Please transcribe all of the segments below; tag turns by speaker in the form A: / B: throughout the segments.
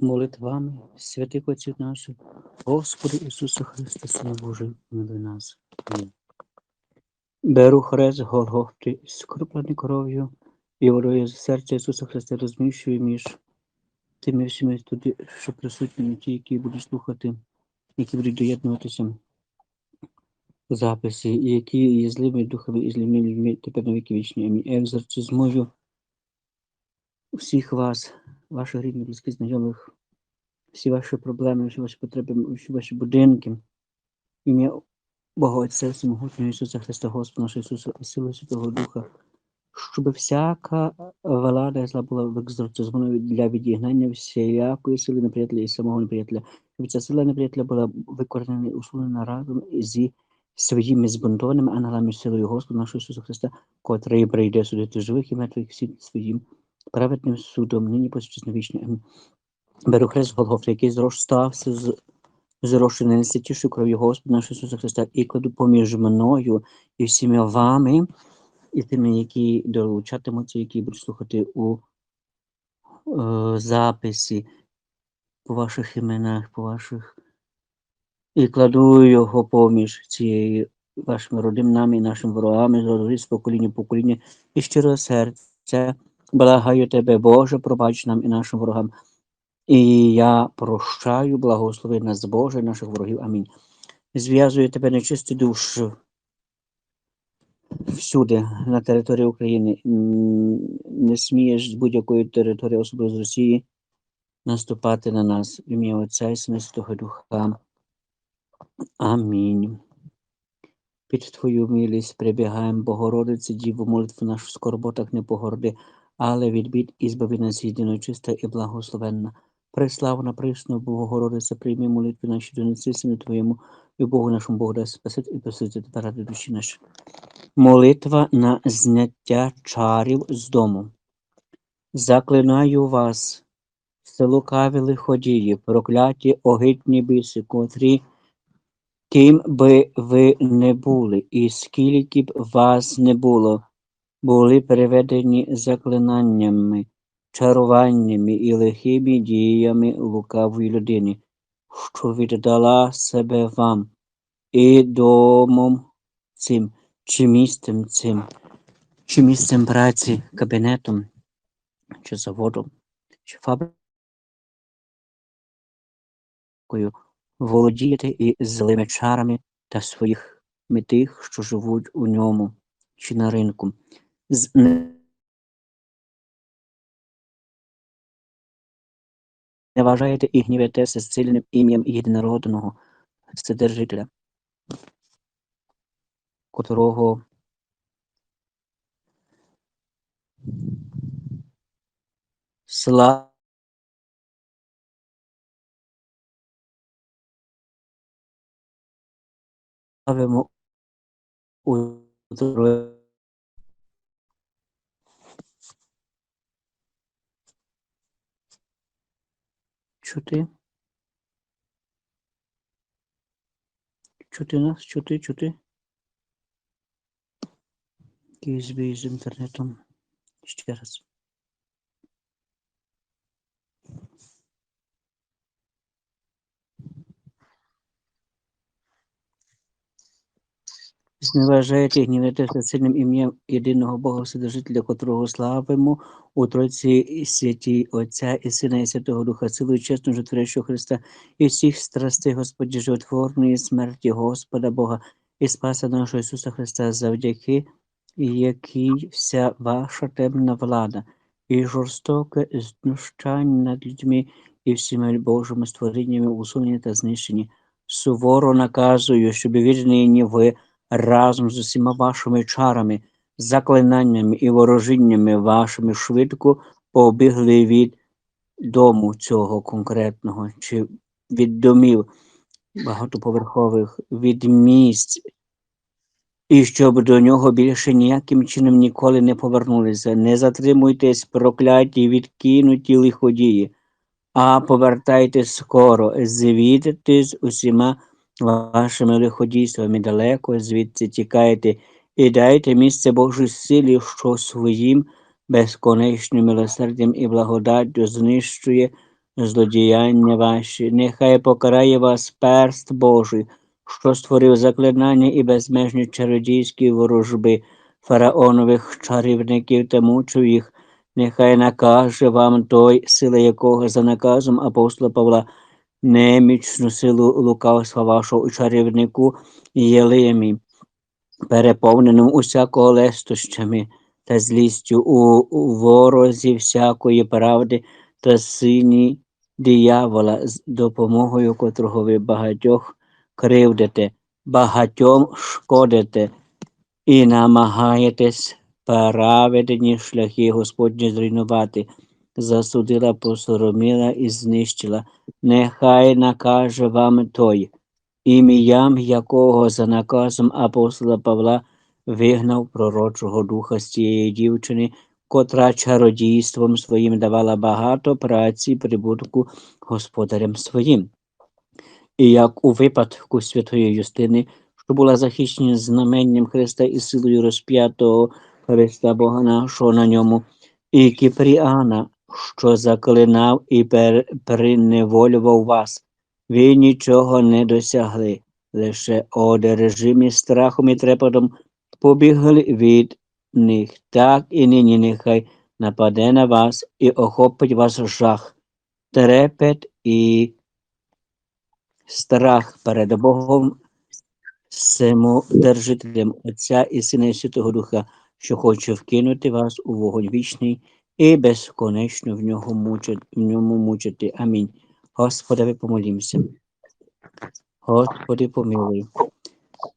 A: молитвами святих отців наших, Господи Ісусе Христе, Сина Божий, милуй нас. Беру хрест Голгофти, скроплений кров'ю і водою з серця Ісуса Христа розміщую між тими всіми туди, що присутні, ті, які будуть слухати, які будуть доєднуватися в записі, і які є злими духами і злими людьми тепер на віки вічні. Амінь. Екзорцизмую всіх вас, ваших рідних, близьких, знайомих, всі ваші проблеми, всі ваші потреби, всі ваші будинки. Ім'я Бога Отця Всемогутнього Ісуса Христа, Господа нашого Ісуса, і сили Святого Духа, щоб всяка влада зла була використована для відігнання всіякої сили неприятеля і самого неприятеля, щоб ця сила неприятеля була викоренена і усунена разом зі своїми збунтованими ангелами силою Господа нашого Ісуса Христа, котрий прийде судити живих і мертвих всім своїм праведним судом, нині. Амінь. Беру хрест Голгофа, який зростався з зрошений найсвятішою кров'ю Господа нашого Ісуса Христа, і кладу поміж мною і всіма вами, і тими, які долучатимуться, які будуть слухати у е, записі по ваших іменах, по ваших. І кладу його поміж цією вашими родинами нашими ворогами, з покоління покоління, і щиро серця. Благаю тебе, Боже, пробач нам і нашим ворогам. І я прощаю, благослови нас, Боже, наших ворогів. Амінь. Зв'язую тебе нечисті душу всюди, на території України. Не смієш з будь-якої території, особливо з Росії, наступати на нас. В ім'я Отця і Сина Святого Духа. Амінь. Під Твою милість прибігаємо, Богородице, Діву, молитву нашу в скорботах не погорди, але від бід і збави нас єдино чиста і благословенна. Преславна, присну, Богородице, прийми молитви наші донеси сину Твоєму, і Богу нашому Богу дай спасить і посити тепер ради душі наші. Молитва на зняття чарів з дому. Заклинаю вас, лукаві лиходії, прокляті огидні біси, котрі ким би ви не були, і скільки б вас не було, були переведені заклинаннями, чаруваннями і лихими діями лукавої людини, що віддала себе вам, і домом цим, чи місцем цим, чи місцем праці, кабінетом, чи заводом, чи фабрикою, володіяти і злими чарами та своїх тих, що живуть у ньому, чи на ринку. З не- вважаєте і гнівитеся з сильним ім'ям єдинородного Вседержителя, котрого слава славимо у здоров'я. Чути? Чути нас? Чути, чути? Якийсь збій з інтернетом. Ще раз. Зневажаєте і гнівитеся сильним ім'ям єдиного Бога Вседержителя, котрого славимо у Тройці святій Отця і Сина і Святого Духа, силою чесного житворящого Христа і всіх страстей Господі животворної смерті Господа Бога і Спаса нашого Ісуса Христа, завдяки якій вся ваша темна влада і жорстоке знущання над людьми і всіма Божими створіннями усунені та знищені. Суворо наказую, щоб віднині ви разом з усіма вашими чарами, заклинаннями і ворожіннями вашими швидко побігли від дому цього конкретного, чи від домів багатоповерхових, від місць, і щоб до нього більше ніяким чином ніколи не повернулися. Не затримуйтесь, прокляті, відкинуті лиходії, а повертайтесь скоро, звідти з усіма вашими лиходійствами далеко звідси тікайте і дайте місце Божій силі, що своїм безконечним милосердям і благодаттю знищує злодіяння ваші, нехай покарає вас перст Божий, що створив заклинання і безмежні чародійські ворожби фараонових чарівників та мучив їх, нехай накаже вам той, сила якого за наказом апостола Павла, немічну силу лукавства вашого чарівнику Єлемі, переповненому усякого лестощами та злістю у ворозі всякої правди та сині диявола, з допомогою котрого ви багатьох кривдите, багатьом шкодите і намагаєтесь праведні шляхи Господні зруйнувати, засудила, посоромила і знищила. Нехай накаже вам той, ім'ям якого за наказом апостола Павла вигнав пророчого духа з цієї дівчини, котра чародійством своїм давала багато праці прибутку господарям своїм. І як у випадку святої Юстини, що була захищена знаменням Христа і силою розп'ятого Христа Бога нашого на ньому, і Кіпріана, що заклинав і приневолював вас, ви нічого не досягли, лише одержимі страхом і трепетом побігли від них. Так і нині нехай нападе на вас і охопить вас жах, трепет і страх перед Богом, самодержителем Отця і Сина Святого Духа, що хоче вкинути вас у вогонь вічний і безконечно в, нього мучити, в ньому мучити. Амінь. Господи, помолімося. Господи, помилуй.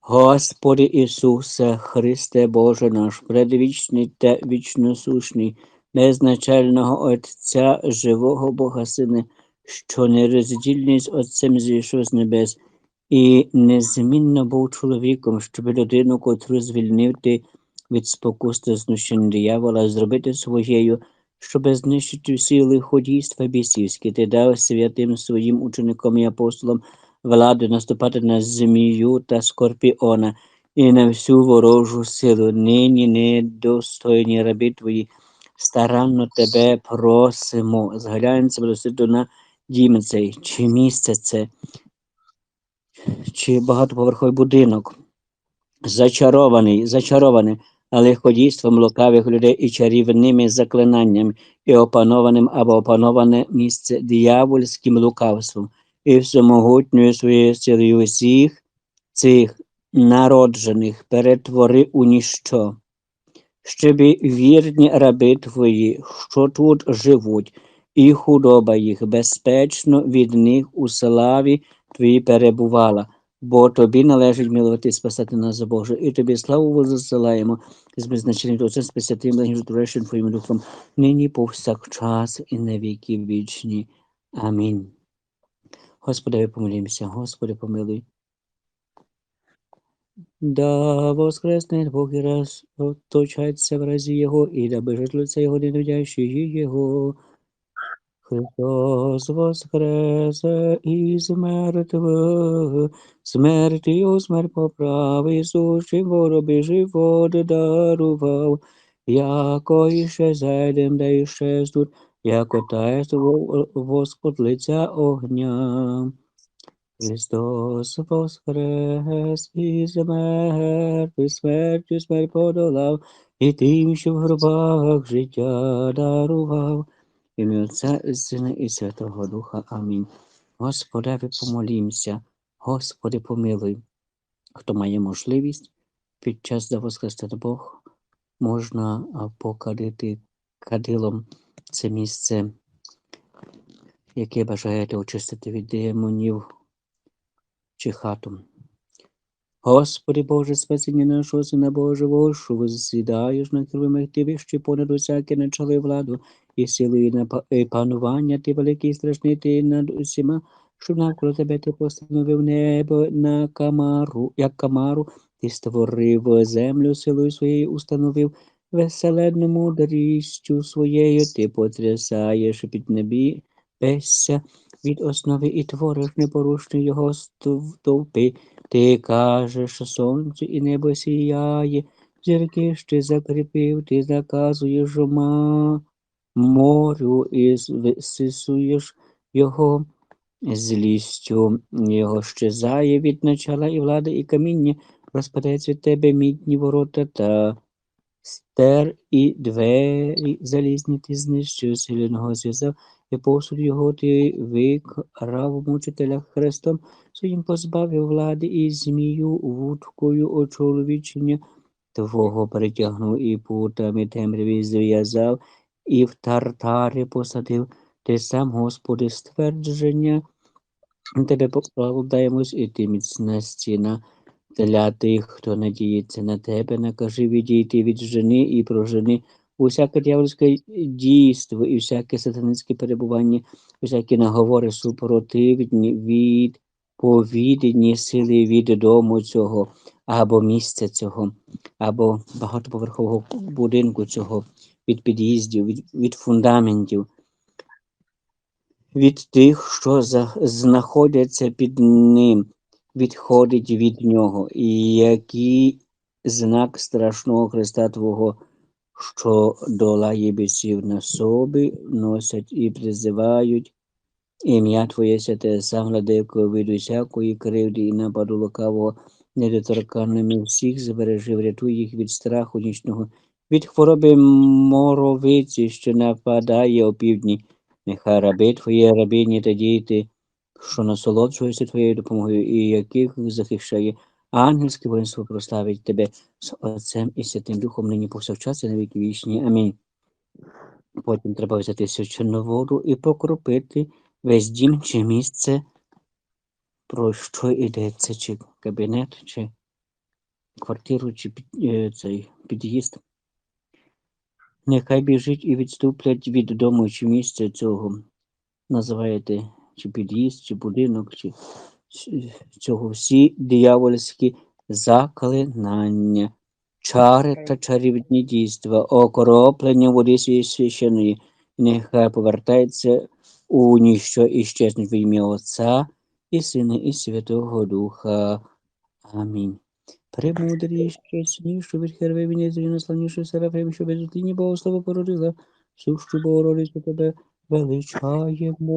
A: Господи Ісусе, Христе Боже наш, предвічний та вічносушний, безначального Отця, живого Бога Сина, що нероздільний з Отцем зійшов з небес, і незмінно був чоловіком, щоб людину, котру звільнив ти від спокус та знущень диявола, зробити своєю, щоб знищити всі лиходійства бісівські, ти дав святим своїм ученикам і апостолам владу наступати на змію та скорпіона і на всю ворожу силу. Нині недостойні раби твої, старанно тебе просимо. Зглянься просити на дім цей, чи місце це, чи багатоповерховий будинок. Зачарований, зачарований лиходійством лукавих людей і чарівними заклинаннями, і опанованим або опановане місце диявольським лукавством і всемогутньою своєю силою усіх цих народжених перетвори у ніщо, щоб вірні раби твої, що тут живуть, і худоба їх безпечно від них у славі твої перебувала. Бо тобі належить милувати спасати нас за Боже, і тобі славу засилаємо з беззначенням Отцем Спасятим, благим Твоїм Духом, нині повсякчас і на віки вічні. Амінь. Господи, помолімся, Господи, помилуй. Да воскресне Бог і раз оточаться в разі Його, і да бежать лице Його, ненавидящие Його. Христос воскресе із мертвих, у смерть поправ, Ісус воробі живот дарував, яко іще зайдем, да іще тут, яко таєсть воск лиця огня. Христос воскрес із мертвих, смертю смерть подолав, і тим, що в гробах життя дарував. Ім'я Отця Сина і Святого Духа. Амінь. Господеві помолімся, Господи помилуй. Хто має можливість під час де воскрести Бог, можна покадити кадилом це місце, яке бажаєте очистити від демонів чи хату. Господи Боже, спасіння нашого Сина Божого, що засідаєш на кривимих ти вище понад усяке начало і владу, і сили і панування ти великий страшний ти над усіма, що навколо тебе ти постановив небо на камару, як камару, ти створив землю силою своєю установив, веселенну мудрістю своєю. Ти потрясаєш під небі, безся від основи і твориш непорушні його стовпи. Ти кажеш, сонце і небо сіяє, зірки ще закріпив, ти заказуєш ма, морю і сисуєш його. Злістю. Його щезає від начала і влади, і каміння. Розпадається від тебе мідні ворота та стер і двері залізні. Ти знищив, сильного зв'язав, і посуд його. Ти викрав мучителя хрестом, своїм позбавив влади і змію вудкою очоловічення. Твого притягнув і путами темряві зв'язав, і в тартарі посадив. Ти сам, Господи, ствердження Тебе покладаємось, і ти міцна стіна для тих, хто надіється на тебе, накажи відійти від жени і прожени усяке дьявольське дійство і всяке сатанинське перебування, усякі наговори супротивні від повідені сили від дому цього, або місця цього, або багатоповерхового будинку цього, від під'їздів, від, від фундаментів від тих, що за, знаходяться під ним, відходить від нього, і який знак страшного Христа Твого, що долає бісів на собі, носять і призивають ім'я Твоє святе, сам владико від усякої кривди і нападу лукавого, недоторканними всіх збережи, врятуй їх від страху нічного, від хвороби моровиці, що нападає опівдні. Нехай раби твої, рабині та діти, що насолоджуються твоєю допомогою, і яких захищає ангельське воїнство, прославить тебе з Отцем і Святим Духом нині повсякчас і на віки вічні. Амінь. Потім треба взяти свячену воду і покропити весь дім чи місце, про що йдеться, чи кабінет, чи квартиру, чи е, цей під'їзд. Нехай біжить і відступлять від дому чи місця цього. Називаєте чи під'їзд, чи будинок, чи цього всі диявольські заклинання, чари та чарівні дійства, окроплення води священої, нехай повертається у ніщо і щезнуть в ім'я Отця і Сина, і Святого Духа. Амінь. Премудрі, щаснішу від Хервимі, незрі наславнішу Серафим, що без утлінні Богослово породила, сущу Богородицю тебе величаємо.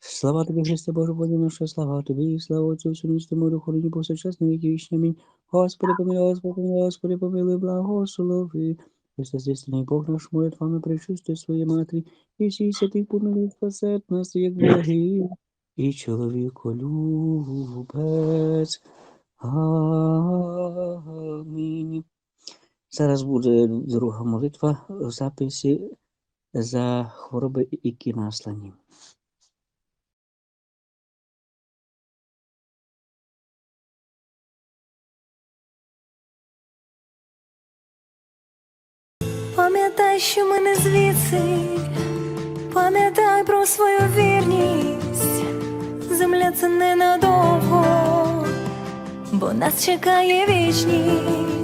A: Слава тобі, Христе Боже, Боже наша, слава тобі, слава Отцю, Сину, Святому Духу, нині повсякчас, на віки вічні. Амінь. Господи, помилуй, Господи, помилуй, Господи, помилуй, благослови. Істинний Бог наш, молитвами причисти своєї матері, і всі святих помилуй, спасет нас, як благий, і чоловіко любець. Амінь. Зараз буде друга молитва в записі за хвороби, які наслані.
B: Пам'ятай, що ми не звідси, пам'ятай про свою вірність. Земля це ненадовго, бо нас чекає вічність.